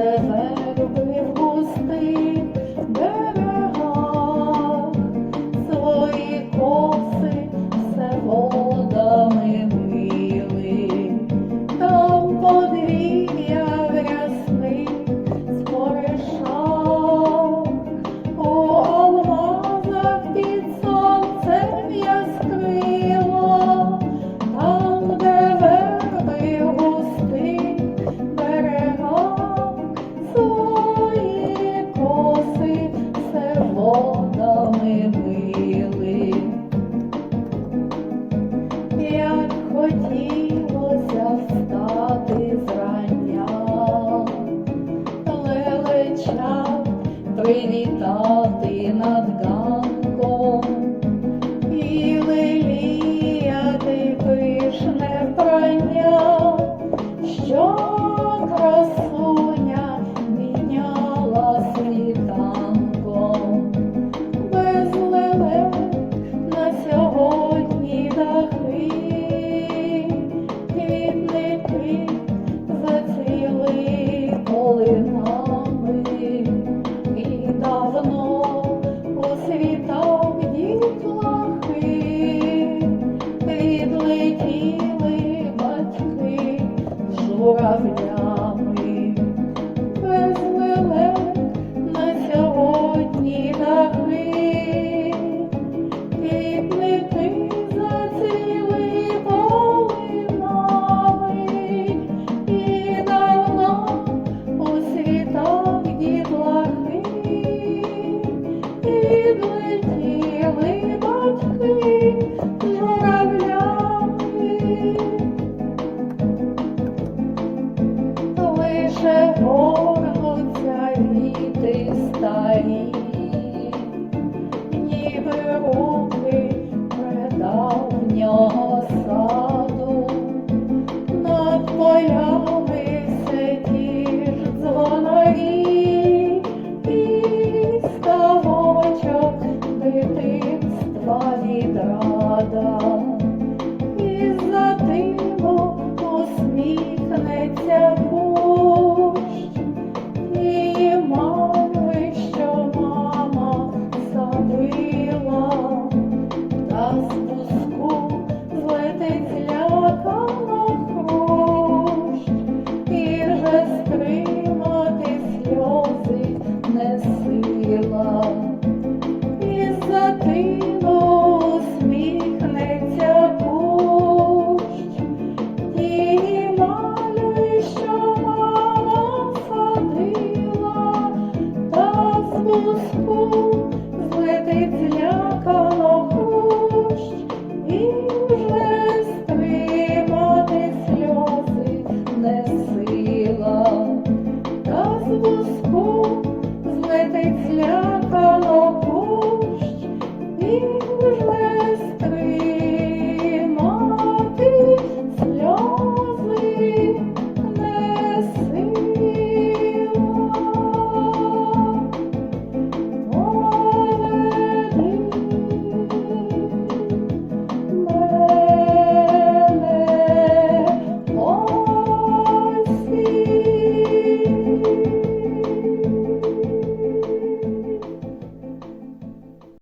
ஆண்டவர் дзвіночка привітати над ганком, і лиліяти пишне вбрання, що красуня міняла світанком, без лелек на сьогодні дахи квітники зацвіли полину.